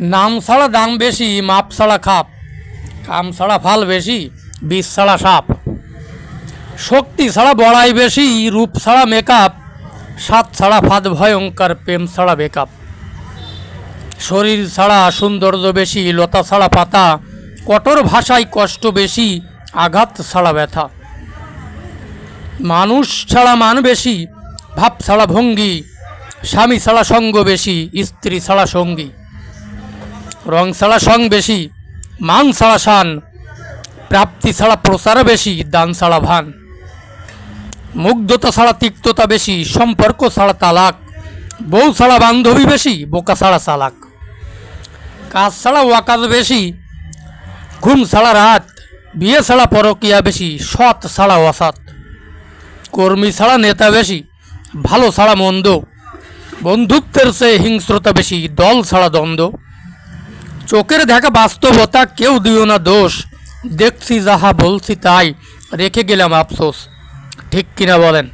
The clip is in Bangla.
নাম ছাড়া দাম বেশি, মাপ ছাড়া খাপ। কাম ছাড়া ফাল বেশি বিষ ছাড়া সাপ। শক্তি ছাড়া বড়াই বেশি, রূপ ছাড়া মেকআপ সাত ছাড়া ফাঁদ ভয়ঙ্কর, প্রেম ছাড়া বেকআপ শরীর ছাড়া সৌন্দর্য বেশি, লতা ছাড়া পাতা, কঠোর ভাষায় কষ্ট বেশি, আঘাত ছাড়া ব্যথা। মানুষ ছাড়া মান বেশি, ভাব ছাড়া ভঙ্গি, স্বামী ছাড়া সঙ্গ বেশি, স্ত্রী ছাড়া সঙ্গী। রং ছাড়া সং বেশি মান ছাড়া শান প্রাপ্তি ছাড়া প্রচার বেশি দান ছাড়া ভান। মুগ্ধতা ছাড়া তিক্ততা বেশি, সম্পর্ক ছাড়া তালাক, বউ ছাড়া বান্ধবী বেশি, বোকা ছাড়া চালাক। কাজ ছাড়া ওয়াকাজ বেশি, ঘুম ছাড়া রাত, বিয়ে ছাড়া পরকিয়া বেশি, সৎ ছাড়া অসৎ। কর্মী ছাড়া নেতা বেশি, ভালো ছাড়া মন্দ। বন্ধুত্বের চেয়ে হিংস্রতা বেশি, দল ছাড়া দ্বন্দ্ব। চোখের দেখা বাস্তবতা কেউ দিও না দোষ। দেখছি যাহা বলছি তাই। রেখে গেলাম আফসোস। ঠিক কিনা বলেন?